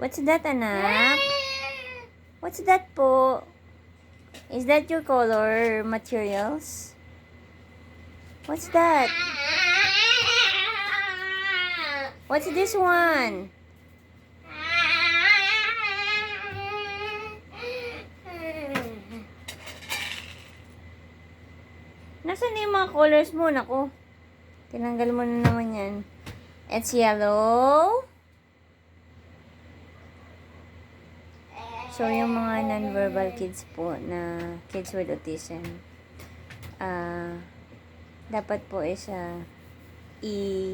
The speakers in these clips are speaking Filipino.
What's that, anak? What's that po? Is that your color materials? What's that? What's this one? Nasaan na yung mga colors mo? Naku. Tinanggal mo na naman yan. It's yellow. So, yung mga non-verbal kids po na kids with autism, ah, dapat po is ah, i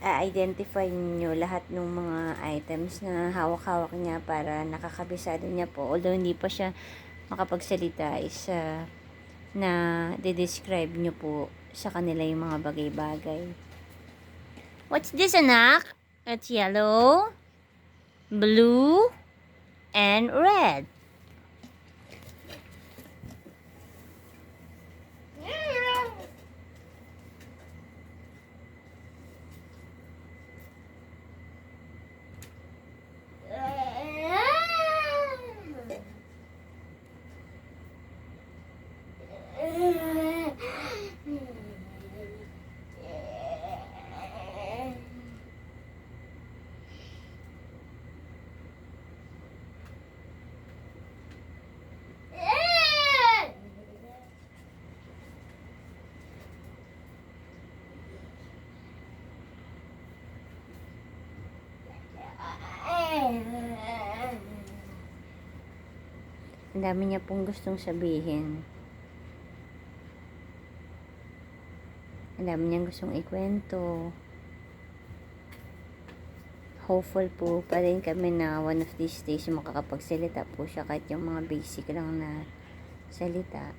identify niyo lahat ng mga items na hawak-hawak niya para nakakabisado niya po. Although hindi pa siya makapagsalita is ah, na de-describe niyo po sa kanila yung mga bagay-bagay. What's this, anak? It's yellow, blue, and red. Ang dami niya pong gustong sabihin. Ang dami niyang gustong ikwento. Hopeful po pa rin kami na one of these days makakapagsalita po siya kahit yung mga basic lang na salita.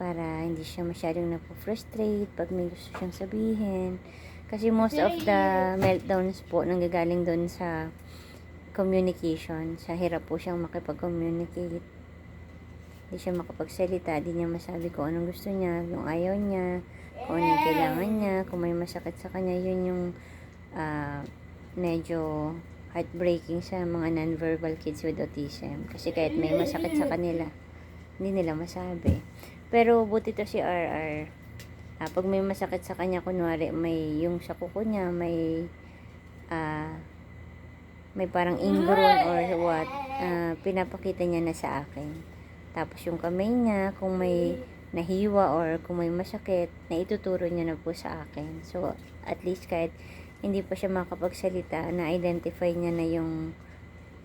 Para hindi siya masyadong napo-frustrate pag may gusto siyang sabihin. Kasi most of the meltdowns po nanggagaling doon sa communication. Sa hirap po siyang makipag-communicate. Hindi siya makapagsalita, di niya masabi kung anong gusto niya, yung ayaw niya, kung ano yung kailangan niya, kung may masakit sa kanya, yun yung ah, medyo heartbreaking sa mga non-verbal kids with autism. Kasi kahit may masakit sa kanila, hindi nila masabi. Pero buti to si RR. Ah, pag may masakit sa kanya, kunwari, may yung sa kuko niya, may ah, may parang ingrown or what, ah, pinapakita niya na sa akin. Tapos yung kamay niya, kung may nahiwa or kung may masakit, na ituturo niya na po sa akin. So, at least kahit hindi pa siya makapagsalita, na-identify niya na yung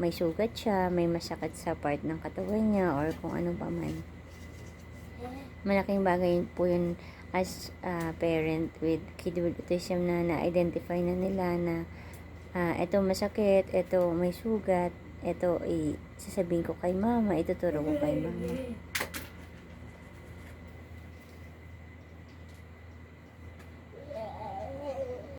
may sugat siya, may masakit sa part ng katawan niya, or kung ano pa man. Malaking bagay po yun as a parent with kid with autism na na-identify na nila na ah, ito masakit, ito may sugat, ito i sasabihin ko kay mama, ituturo ko kay mama.